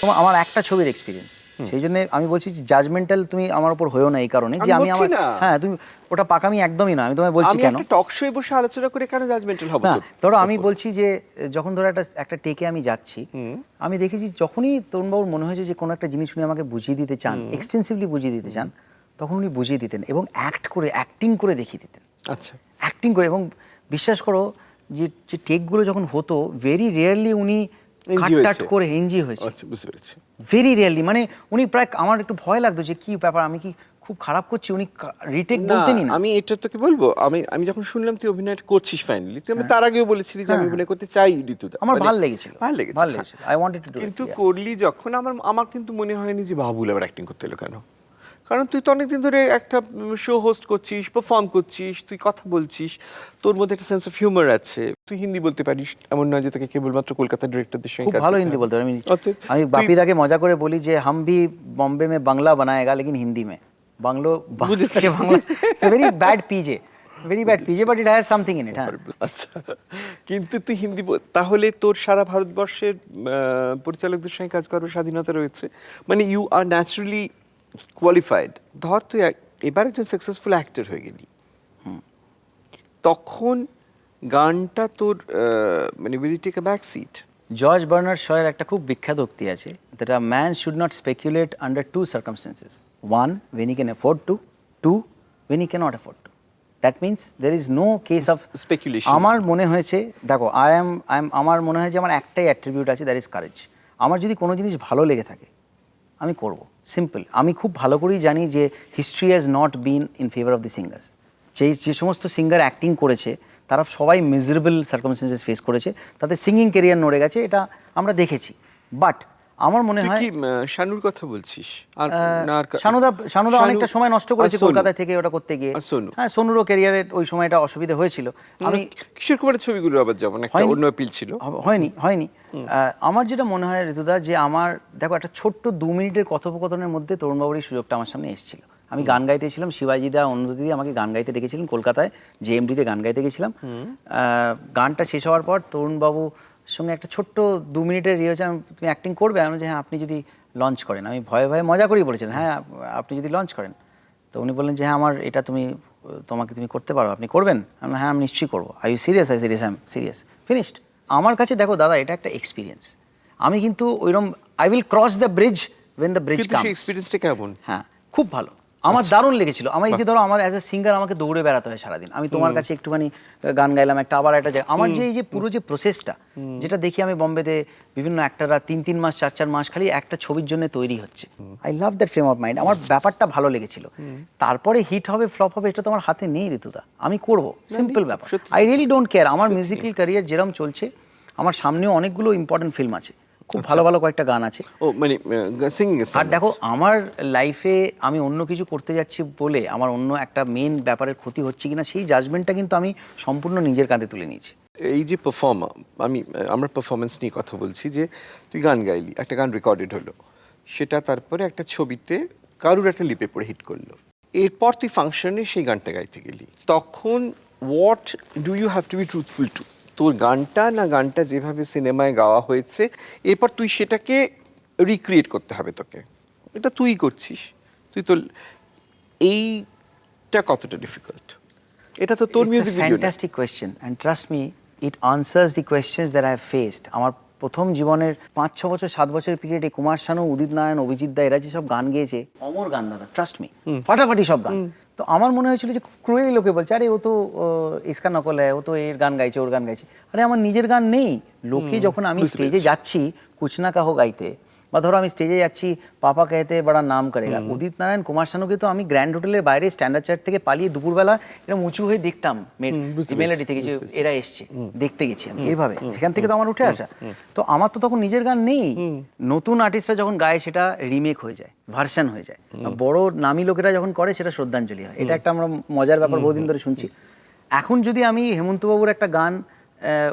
তোমার আমার একটা ছবির এক্সপিরিয়েন্স সেই জন্য আমি বলছি যে জাজমেন্টাল তুমি আমার উপর হয়েও না এই কারণে। যে আমি আমি আমার হ্যাঁ তুমি ওটা পাকামি একদমই না আমি তোমায় বলছি আমি কেন? একটা টক শোয়ে বসে আলোচনা করে কেন জাজমেন্টাল হব? না ধরো আমি বলছি যে যখন ধরো একটা একটা টেকে আমি যাচ্ছি আমি দেখেছি যখনই তরুণবাবুর মনে হয়েছে যে কোনো একটা জিনিস উনি আমাকে বুঝিয়ে দিতে চান এক্সটেন্সিভলি বুঝিয়ে দিতে চান তখন উনি বুঝিয়ে দিতেন এবং অ্যাক্ট করে অ্যাক্টিং করে দেখিয়ে দিতেন। আচ্ছা। অ্যাক্টিং করে এবং বিশ্বাস করো যে যে টেকগুলো যখন হতো ভেরি রেয়ারলি উনি NG কাট হয়েছে। করে এনজি হয়েছে। আচ্ছা বুঝতে পেরেছি। ভেরি রেয়ারলি মানে উনি প্রায় আমার একটু ভয় লাগতো যে কি ব্যাপার আমি কি খুব খারাপ করছি? উনি রিটেক না বলতেনই না। আমি এটা তোকে বলব আমি আমি যখন শুনলাম তুই অভিনয় করছিস ফাইনালি তুই আমি তার আগেও বলেছিলি যে আমি অভিনয় করতে চাই হ্যাঁ, আমার মানে- ভালো লেগেছিল ভালো লেগেছে। ভালো হ্যাঁ। লেগেছিল আই ওয়ান্টেড টু ডু কিন্তু করলি যখন আমার আমার কিন্তু মনে হয়নি যে বাবুল আবার অ্যাক্টিং করতে এলো কেন? কারণ তুই তো অনেকদিন ধরে একটা শো হোস্ট করছিস পারফর্ম করছিস তুই কথা বলছিস তোর মধ্যে একটা সেন্স অফ হিউমার আছে। তুই হিন্দি বলতে পারিস এমন নয় যে তোকে কেবলমাত্র কলকাতা ডিরেক্টরদের সঙ্গে কাজ ভালো হিন্দি বলতে আমি আমি বাপিদাকে মজা করে বলি যে হাম ভি বম্বে মে বাংলা বানায়েগা লেকিন হিন্দি মে। বাংলো বুঝতে Bangla very bad PJ very bad PJ but it has something in it হ্যাঁ। আচ্ছা। কিন্তু তুই হিন্দি তাহলে তোর সারা ভারতবর্ষের পরিচালকদের সঙ্গে কাজ করার স্বাধীনতা রয়েছে। মানে ইউ আর ন্যাচারালি কোয়ালিফাইড ধর তুই এবার একজন সাকসেসফুল অ্যাক্টর হয়ে গেলি। তখন গানটা তোর মানে will take a back seat George Bernard শয়ের একটা খুব বিখ্যাত উক্তি আছে যেটা man should not speculate under two circumstances one when he can afford to two when he can't afford to that means there is no case of Speculation. আমার মনে হয়েছে দেখো আই এম আই এম আমার মনে হয় যে আমার একটাই অ্যাট্রিবিউট আছে দ্যাট ইজ কারেজ আমার যদি কোনো জিনিস ভালো লেগে থাকে আমি করব। সিম্পল। আমি খুব ভালো করেই জানি যে history has not been in favour of the singers যে যে সমস্ত সিঙ্গার অ্যাক্টিং করেছে, তারা সবাই মিজারেবল সার্কমস্টেন্সেস ফেস করেছে, তাদের সিঙ্গিং কেরিয়ার নড়ে গেছে, এটা আমরা দেখেছি। বাট আমার মনে হয় শানুর কথা বলছিস? আর না আর কা- সানুদা সানুদা শানু- অনেকটা সময় নষ্ট করেছে কলকাতা থেকে ওটা করতে গিয়ে। হ্যাঁ সোনুরও ক্যারিয়ারে ওই সময়টা অসুবিধা হয়েছিল। আমি কিশোর কুমারের ছবিগুলো আবার যেমন একটা অন্য অ্যাপিল ছিল। হয়নি হয়নি। আমার যেটা মনে হয় ঋতুদা যে আমার দেখো একটা ছোট্ট দু মিনিটের কথোপকথনের মধ্যে তরুণবাবুর এই সুযোগটা আমার সামনে এসেছিল। আমি গান গাইতেছিলাম শিবাজিদা অন্যদিদি আমাকে গান গাইতে ডেকেছিলেন কলকাতায় জেএমডিতে গান গাইতে গেছিলাম। আহ, গানটা শেষ হওয়ার পর তরুণবাবু সঙ্গে একটা ছোট্ট দু মিনিটের আমি- তুমি অ্যাক্টিং করবে? আমি যে হ্যাঁ আপনি যদি লঞ্চ করেন। আমি ভয়ে ভয়ে মজা করেই বলেছিলাম হ্যাঁ আপনি যদি লঞ্চ করেন। তো উনি বললেন যে হ্যাঁ আমার এটা তুমি তোমাকে তুমি করতে পারো আপনি করবেন? আমি হ্যাঁ আমি নিশ্চয়ই করব। I you serious I serious I serious finished আমার কাছে দেখো দাদা এটা একটা এক্সপিরিয়েন্স আমি কিন্তু ওইরকম I will cross the bridge when the bridge এক্সপিরিয়েন্সটা কেমন? হ্যাঁ খুব ভালো। আমার দারুণ লেগেছিল। আমার এই যে ধরো আমার অ্যাজ এ সিঙ্গার আমাকে দৌড়ে বেড়াতে হয় সারাদিন। আমি তোমার কাছে একটুখানি গান গাইলাম একটা আবার একটা আমার যে এই যে পুরো যে প্রসেসটা যেটা দেখি আমি বম্বেতে বিভিন্ন অ্যাক্টাররা তিন তিন মাস চার চার মাস খালি একটা ছবির জন্য তৈরি হচ্ছে। I love that frame of mind আমার ব্যাপারটা ভালো লেগেছিল। তারপরে হিট হবে ফ্লপ হবে এটা তো আমার হাতে নেই ঋতুদা। আমি করব। সিম্পল ব্যাপার। আই রিয়েলি ডোন্ট কেয়ার আমার মিউজিক্যাল ক্যারিয়ার যেরকম চলছে আমার সামনেও অনেকগুলো ইম্পর্টেন্ট ফিল্ম আছে। খুব ভালো ভালো কয়েকটা গান আছে। ও মানে সিঙ্গিং আর দেখো আমার লাইফে আমি অন্য কিছু করতে যাচ্ছি বলে আমার অন্য একটা মেন ব্যাপারের ক্ষতি হচ্ছে কিনা সেই জাজমেন্টটা কিন্তু আমি সম্পূর্ণ নিজের কাঁধে তুলে নিয়েছি। এই যে পারফর্মার আমি আমরা পারফরমেন্স নিয়ে কথা বলছি যে তুই গান গাইলি একটা গান রেকর্ডেড হলো। সেটা তারপরে একটা ছবিতে কারুর একটা লিপে পড়ে হিট করল। এরপর তুই ফাংশনে সেই গানটা গাইতে গেলি। তখন what do you have to be truthful to তোর গানটা না গানটা যেভাবে সিনেমায় গাওয়া হয়েছে এরপর তুই সেটাকে রিক্রিয়েট করতে হবে তোকে। এটা তুই করছিস। তুই তো এইটা কতটা ডিফিকাল্ট এটা তো তোর music video fantastic question and trust me it answers the questions that I faced আমার প্রথম জীবনের পাঁচ ছ বছর সাত বছরের পিরিয়ডে কুমার শানু উদিত নারায়ণ অভিজিৎ দা এরা যেসব গান গেয়েছে অমর গান দাদা ট্রাস্ট মি ফাটাফাটি সব গান। তো আমার মনে হয়েছিল যে ক্রুয়েলি লোকে বলছে আরে ও তো ইসকা নকল হয় ও তো এর গান গাইছে ওর গান গাইছে। আরে আমার নিজের গান নেই। লোকে যখন আমি স্টেজে যাচ্ছি কুচনা কাহো গাইতে বা ধরো আমি স্টেজে যাচ্ছি পাপা কেতে বড় নাম করে উদিত নারায়ণ কুমার শানুকে তো আমি গ্র্যান্ড হোটেলের বাইরে স্ট্যান্ডার্ড চার্ট থেকে পালিয়ে দুপুরবেলা এরকম উঁচু হয়ে দেখতাম মেলোডি থেকে যে এরা এসছে দেখতে গেছি আমি এইভাবে। সেখান থেকে তো আমার উঠে আসা। তো আমার তো তখন নিজের গান নেই। নতুন আর্টিস্টরা যখন গায়ে সেটা রিমেক হয়ে যায় ভার্সান হয়ে যায়। বড় নামী লোকেরা যখন করে সেটা শ্রদ্ধাঞ্জলি হয়। এটা একটা আমরা মজার ব্যাপার বহুদিন ধরে শুনছি। এখন যদি আমি হেমন্তবাবুর একটা গান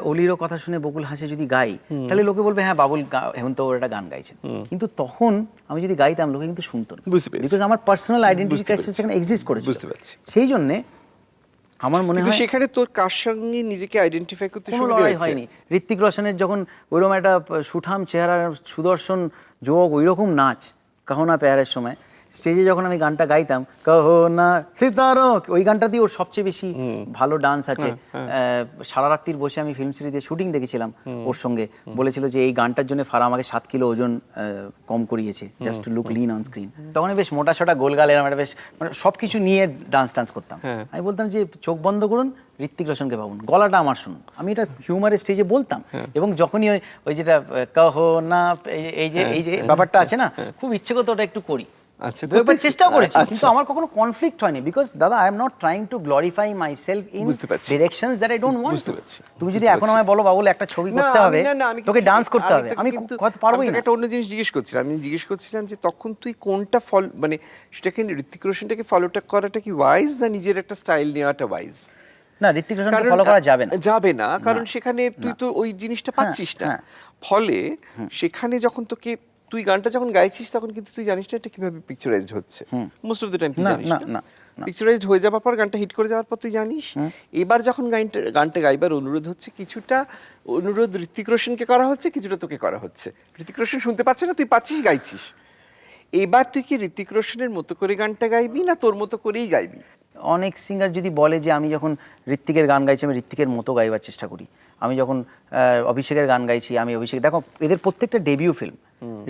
অলিরও কথা শুনে বকুল হাসে যদি গাই তাহলে লোকে বলবে হ্যাঁ বাবুল গা- হেমন্তবাবুর একটা গান গাইছেন। কিন্তু তখন আমি যদি গাইতাম লোকে কিন্তু শুনতো না। বুঝতে পেরেছি। বিকজ আমার পার্সোনাল আইডেন্টিটি ক্রাইসিস। সেখানে এক্সিস্ট করেছে বুঝতে পেরেছি। সেই জন্যে আমার মনে হয় সেখানে তোর কার সঙ্গে নিজেকে আইডেন্টিফাই করতে সুবিধা লড়াই হয়নি। ঋত্বিক রোশনের যখন ওইরকম একটা সুঠাম চেহারা সুদর্শন যুবক ওইরকম নাচ কাহনা পেয়ারের সময় স্টেজে যখন আমি গানটা গাইতাম কহো না সিতারো ওই গানটা দিয়ে ওর সবচেয়ে বেশি ভালো ডান্স আছে। হ্যাঁ, আহ, সারা রাত্রির বসে আমি ফিল্ম সিরিজে শুটিং দেখেছিলাম ওর সঙ্গে। বলেছিল যে এই গানটার জন্য ফারা আমাকে সাত কিলো ওজন কম করিয়েছে just to look lean on screen তখন বেশ মোটা সোটা গোলগাল এরম একটা বেশ মানে সব কিছু নিয়ে ডান্স টান্স করতাম। হ্যাঁ। আমি বলতাম যে চোখ বন্ধ করুন ঋত্বিক রোশনকে ভাবুন গলাটা আমার শুনুন। আমি এটা হিউমারের স্টেজে বলতাম। হ্যাঁ। এবং যখনই ওই ওই যেটা কহো না এই যে- এই যে ব্যাপারটা আছে না খুব ইচ্ছে করতো ওটা একটু করি। হ্যাঁ। আচ্ছা, একবার করতে- করেছি আচ্ছা। কিন্তু আমার কখনো কনফ্লিক্ট হয়নি বিকজ দাদা I am not trying to glorify myself in. Directions that I don't want বুঝতে পারছি, তুমি যদি এখন আমায় বলো বাবুল একটা ছবি করতে হবে তোকে ডান্স করতে হবে। আমি কথা পারবোই না। একটা অন্য জিনিস জিজ্ঞেস করছিলাম আমি জিজ্ঞেস করছিলাম যে তখন তুই কোনটা ফল মানে সেটাকে ঋত্বিক রোশনটাকে ফলোটা করাটা কি ওয়াইজ না নিজের একটা স্টাইল নেওয়াটা ওয়াইজ না ঋত্বিক রোশনকে ফলো করা যাবে না। যাবে না কারণ সেখানে তুই তো ওই জিনিসটা পাচ্ছিস না। হ্যাঁ। ফলে সেখানে যখন তোকে তুই গানটা যখন গাইছিস তখন কিন্তু তুই জানিস না এটা কীভাবে পিকচারাইজড হচ্ছে। মোস্ট অফ দ্য টাইম তুই না, জানিস না। পিকচারাইজড হয়ে যাওয়ার পর গানটা হিট করে যাওয়ার পর তুই জানিস এবার যখন গানটা গানটা গাইবার অনুরোধ হচ্ছে কিছুটা অনুরোধ ঋত্বিক রোশনকে করা হচ্ছে কিছুটা তোকে করা হচ্ছে। ঋত্বিক রোশন শুনতে পাচ্ছে না তুই পাচ্ছিস গাইছিস। এবার তুই কি ঋত্বিক রোশনের মতো করে গানটা গাইবি না তোর মতো করেই গাইবি? অনেক সিঙ্গার যদি বলে যে আমি যখন ঋত্বিকের গান গাইছি আমি ঋত্বিকের মতো গাইবার চেষ্টা করি। আমি যখন অভিষেকের গান গাইছি আমি অভিষেক দেখো এদের প্রত্যেকটা ডেবিউ ফিল্ম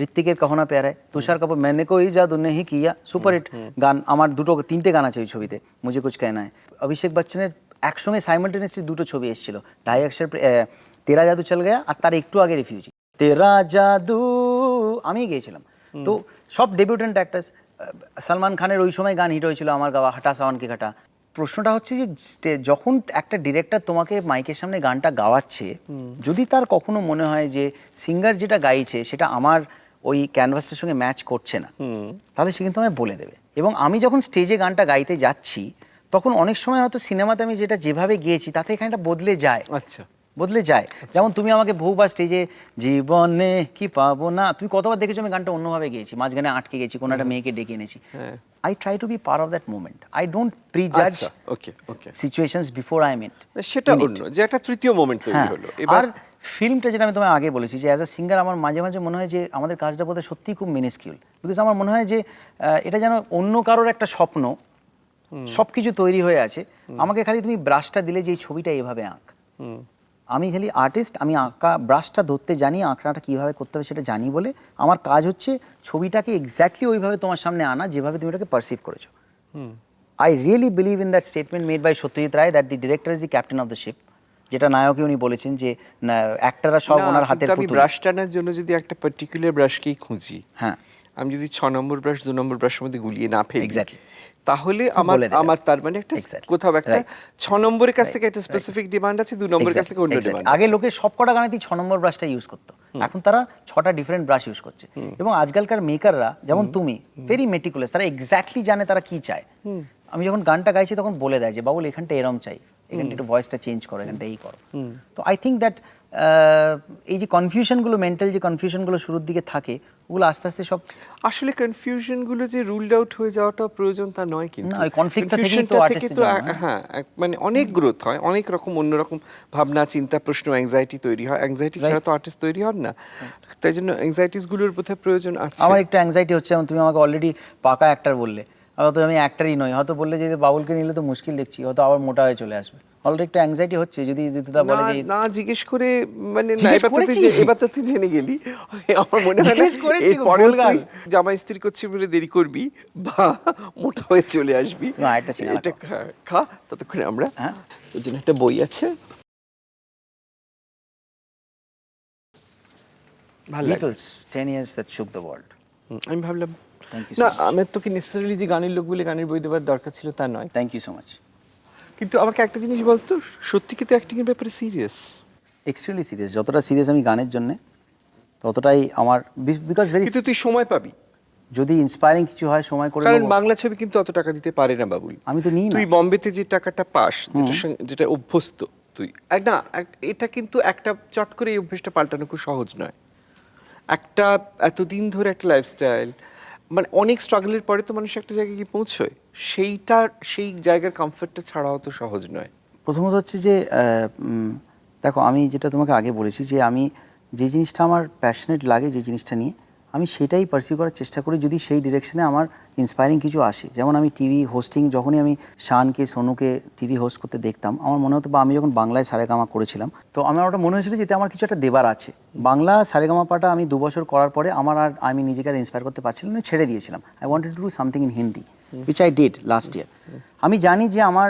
ঋত্বিকের কখনা প্যারায়। তুষার কাপুর মেনে কই জাদু নেহি কিয়া? সুপার হিট গান আমার দুটো তিনটে গান আছে ওই ছবিতে মুঝে কুছ কেনা অভিষেক বচ্চনের একসঙ্গে সাইমালটেনিয়াসলি দুটো ছবি এসেছিল। ঢাই একশো তেরা জাদু চল গয়া আর তার একটু আগে রিফিউজি তেরা জাদু আমি গিয়েছিলাম। তো সব ডেবিউটেন্ট অ্যাক্টার্স সালমান খানের ওই সময় গান হিট হয়েছিল আমার গাওয়া হাটা সাওয়ানকে কাটা প্রশ্নটা হচ্ছে যে যখন একটা ডিরেক্টর তোমাকে মাইকের সামনে গানটা গাওয়াচ্ছে যদি তার কখনো মনে হয় যে সিঙ্গার যেটা গাইছে সেটা আমার ওই ক্যানভাসটার সঙ্গে ম্যাচ করছে না তাহলে সে কিন্তু আমায় বলে দেবে। এবং আমি যখন স্টেজে গানটা গাইতে যাচ্ছি তখন অনেক সময় হয়তো সিনেমাতে আমি যেটা যেভাবে গিয়েছি তাতে এখানে বদলে যায়। আচ্ছা। বদলে যায়। যেমন তুমি আমাকে বহুবার স্টেজে জীবনে কি পাবো না? তুমি কতবার দেখেছ আমি গানটা অন্যভাবে গেয়েছি? মাঝখানে আটকে গেছি কোনো একটা মেয়েকে ডেকে এনেছি। I try to be part of that moment I don't prejudge আচ্ছা, okay, okay. Situations before I meet সেটা অন্য যে একটা তৃতীয় মোমেন্ট তৈরি হ্যাঁ। হলো। আর ফিল্মটা যেটা আমি তোমায় আগে বলেছি যে অ্যাজ আ সিঙ্গার আমার মাঝে মাঝে মনে হয় যে আমাদের কাজটা বোধহয় সত্যিই খুব মিনিস্কিউল বিকজ আমার মনে হয় যে এটা যেন অন্য কারোর একটা স্বপ্ন সব কিছু তৈরি হয়ে আছে। আমাকে খালি তুমি ব্রাশটা দিলে যে এই ছবিটা এভাবে আঁক। আমি খালি আর্টিস্ট আমি আঁকা ব্রাশটা ধরতে জানি আঁকড়াটা কীভাবে করতে হবে সেটা জানি বলে আমার কাজ হচ্ছে ছবিটাকে এক্স্যাক্টলি ওইভাবে তোমার সামনে আনা যেভাবে তুমি ওটাকে পারসিভ করেছ I really believe in that statement made by Satyajit Ray that the director is the captain of the ship যেটা নায়কে উনি বলেছেন যে অ্যাক্টাররা সব ওনার হাতে আমি ব্রাশ টানার জন্য যদি একটা পার্টিকুলার ব্রাশকেই খুঁজি হ্যাঁ। আমি যদি ছ নম্বর ব্রাশ দু নম্বর ব্রাশের মধ্যে গুলিয়ে না ফেলি. তাহলে আমার আমার তার মানে একটা কোথাও একটা. ছ নম্বরের কাছ থেকে একটা স্পেসিফিক ডিমান্ড আছে দু নম্বরের কাছ থেকে অন্য ডিমান্ড আগে লোকে সব কটা গানেতেই ছ নম্বর ব্রাশটা ইউজ করতো। এখন তারা ছটা ডিফারেন্ট ব্রাশ ইউজ করছে। এবং আজকালকার মেকাররা যেমন তুমি ভেরি মেটিকুলাস তারা এক্স্যাক্টলি জানে তারা কি চায়। আমি যখন গানটা গাইছি তখন বলে দেয় যে বাবুল এখানটা এরম চাই। এখানটা একটু ভয়েসটা চেঞ্জ করো এখানটা এই করো। তো আই থিঙ্ক দ্যাট এই যে কনফিউশনগুলো মেন্টাল যে কনফিউশনগুলো শুরুর দিকে থাকে ওগুলো আস্তে আস্তে সব আসলে কনফিউশনগুলো যে রুলড আউট হয়ে যাওয়াটা প্রয়োজন তা নয় কিন্তু। না, ওই conflict টা থেকেই তো Confusion টা artist থেকে তো হ্যাঁ মানে অনেক গ্রোথ হয় অনেক রকম অন্যরকম ভাবনা চিন্তা প্রশ্ন অ্যাংজাইটি তৈরি হয়। অ্যাংজাইটি ছাড়া তো আর্টিস্ট তৈরি হন না। তাই জন্য অ্যাংজাইটিসগুলোর বোধহয় প্রয়োজন আছে। আমার একটু অ্যাংজাইটি হচ্ছে তুমি আমাকে অলরেডি পাকা অ্যাক্টার বললে। হয়তো আমি অ্যাক্টারই নই। হয়তো বললে যে বাবুলকে নিলে তো মুশকিল দেখছি হয়তো আবার মোটা হয়ে চলে আসবে। অলরেডি একটু অ্যাংজাইটি হচ্ছে যদি বলে যে না জিজ্ঞেস করে মানে না এবার তো তুই এবার তো তুই জেনে গেলি। আমার মনে হয় না করেছি এরপরেও ভুলগাল। তুই জামা ইস্ত্রি করছিস বলে দেরি করবি বা মোটা হয়ে চলে আসবি। না, একটা সিঙ্গারা এটা খা- ততক্ষণে আমরা হ্যাঁ। জন্য একটা বই আছে। ভালো Beatles, 10 years that shook the world. আমি ভাবলাম না. আমার তোকে নেসেসারিলি যে গানের লোক বলে গানের বই দেওয়ার দরকার ছিল তা নয়। Thank you so much. কিন্তু আমাকে একটা জিনিস বলতো সত্যি কি তো অ্যাক্টিং এর ব্যাপারে সিরিয়াস এক্সট্রিমলি সিরিয়াস যতটা সিরিয়াস আমি গানের জন্য ততটাই আমার বিকজ ভেরি কিন্তু তুই সময় পাবি। যদি ইন্সপায়ারিং কিছু হয় সময় করে কারণ বাংলা ছবি কিন্তু অত টাকা দিতে পারে না বাবুল। আমি তো নিই না। তুই বম্বেতে যে টাকাটা পাস যেটা যেটা অভ্যস্ত তুই না এটা কিন্তু একটা চট করে এই অভ্যেসটা পাল্টানো খুব সহজ নয়। একটা এতদিন ধরে একটা লাইফস্টাইল মানে অনেক স্ট্রাগলের পরে তো মানুষ একটা জায়গায় গিয়ে পৌঁছয়। সেইটা, সেই জায়গার কমফর্টটা ছাড়াও তো সহজ নয়। প্রথমত হচ্ছে যে দেখো আমি যেটা তোমাকে আগে বলেছি যে, আমি যে জিনিসটা আমার প্যাশনেট লাগে, যে জিনিসটা নিয়ে আমি সেটাই পার্সিউ করার চেষ্টা করি যদি সেই ডিরেকশনে আমার ইন্সপায়ারিং কিছু আসে। যেমন আমি টিভি হোস্টিং যখনই আমি শানকে, সোনুকে টিভি হোস্ট করতে দেখতাম, আমার মনে হতো বা আমি যখন বাংলায় সারেগামা করেছিলাম, তো আমার ওটা মনে হয়েছিল যে আমার কিছু একটা দেবার আছে। বাংলা সারেগামা পাটা আমি দু বছর করার পরে আমার আর আমি নিজেকে আর ইন্সপায়ার করতে পারছিলাম না ছেড়ে দিয়েছিলাম। I wanted to do something in Hindi which I did last year আমি জানি যে আমার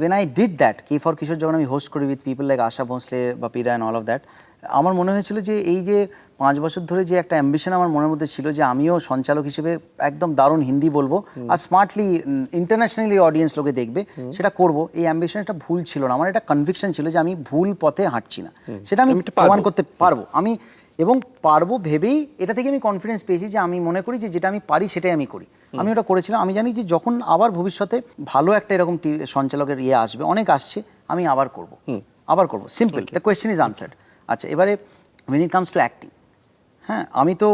when I did that K for Kishore যখন আমি হোস্ট করি with people like Asha Bhosle বা পিদা অ্যান্ড অল অফ দ্যাট আমার মনে হয়েছিল যে এই যে পাঁচ বছর ধরে যে একটা অ্যাম্বিশন আমার মনের মধ্যে ছিল যে আমিও সঞ্চালক হিসেবে একদম দারুণ হিন্দি বলব আর স্মার্টলি ইন্টারন্যাশনালি অডিয়েন্স লোকে দেখবে সেটা করব। এই অ্যাম্বিশন একটা ভুল ছিল না। আমার একটা কনভিকশন ছিল যে আমি ভুল পথে হাঁটছি না। সেটা আমি। প্রমাণ করতে পারব। আমি এবং পারব ভেবেই এটা থেকে আমি কনফিডেন্স পেয়েছি যে আমি মনে করি যে যেটা আমি পারি সেটাই আমি করি। আমি ওটা করেছিলাম। আমি জানি যে যখন আবার ভবিষ্যতে ভালো একটা এরকম সঞ্চালকের ইয়ে আসবে অনেক আসছে আমি আবার করব। আবার করব। Simple the question is answered আচ্ছা এবারে when it comes to acting হ্যাঁ আমি তো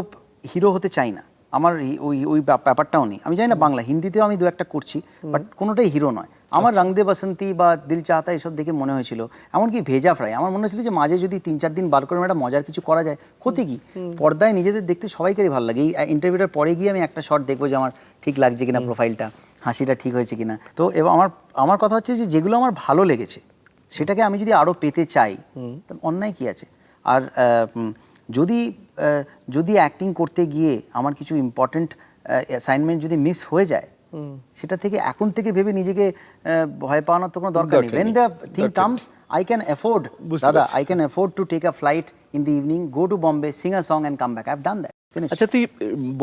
হিরো হতে চাই না। আমার ওই ওই ব্যাপারটাও নেই। আমি জানি না বাংলা হিন্দিতেও আমি দু একটা করছি বাট কোনোটাই হিরো নয়। আমার রং দে বসন্তী বা দিল চাহতা এসব দেখে মনে হয়েছিল এমনকি ভেজা ফ্রাই আমার মনে হয়েছিল যে মাঝে যদি তিন চার দিন বার করে একটা মজার কিছু করা যায় ক্ষতি কি? পর্দায় নিজেদের দেখতে সবাইকারই ভালো লাগে। এই ইন্টারভিউটার পরে গিয়ে আমি একটা শট দেখব যে আমার ঠিক লাগছে কিনা প্রোফাইলটা হাসিটা ঠিক হয়েছে কিনা। তো এবং আমার আমার কথা হচ্ছে যে যেগুলো আমার ভালো লেগেছে সেটাকে আমি যদি আরও পেতে চাই অন্যায় কি আছে? আর যদি যদি অ্যাক্টিং করতে গিয়ে আমার কিছু ইম্পর্টেন্ট অ্যাসাইনমেন্ট যদি মিস হয়ে যায় সেটা থেকে এখন থেকে ভেবে নিজেকে ভয় পাওয়ানোর তো কোনো দরকার নেই। When the thing comes I can afford দাদা I can afford to take a flight in the evening go to Bombay sing a song and come back I have done that আচ্ছা তুই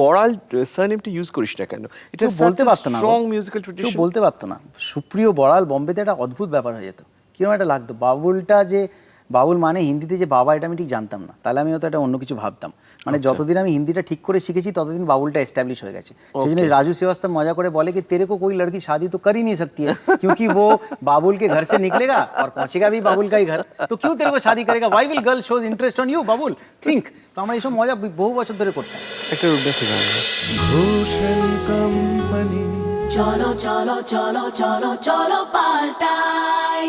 বড়াল সারনেমটা ইউজ করিস না কেন? এটা বলতে পারতো না স্ট্রং মিউজিক্যাল ট্রেডিশন বলতে পারতো না। সুপ্রিয় বড়াল বম্বেতে একটা অদ্ভুত ব্যাপার হয়ে যেত। কীরকম একটা লাগতো? বাবুলটা যে বাবুল মানে হিন্দিতে যে বাবা এটা আমি ঠিক জানতাম না। তাহলে আমি হয়তো এটা অন্য কিছু ভাবতাম। মানে আচ্ছা। যতদিন আমি হিন্দিটা ঠিক করে শিখেছি ততদিন বাবুলটা এস্টাবলিশ হয়ে গেছে। সেই জন্য রাজু শ্রীবাস্তব মজা করে বলে কি তেরে কোই লড়কি শাদি তো করি নিয়ে सकती কিউকি ও वो बाबुल के घर से निकलेगा और पहुंचेगा भी बाबुल का ही घर तो क्यों तेरे को शादी करेगा why will girl shows interest তো আমরা এইসব মজা বহু বছর ধরে করতাম। একটা রূপ কোম্পানি চলো চলো চলো চলো চলো পাল্টাই।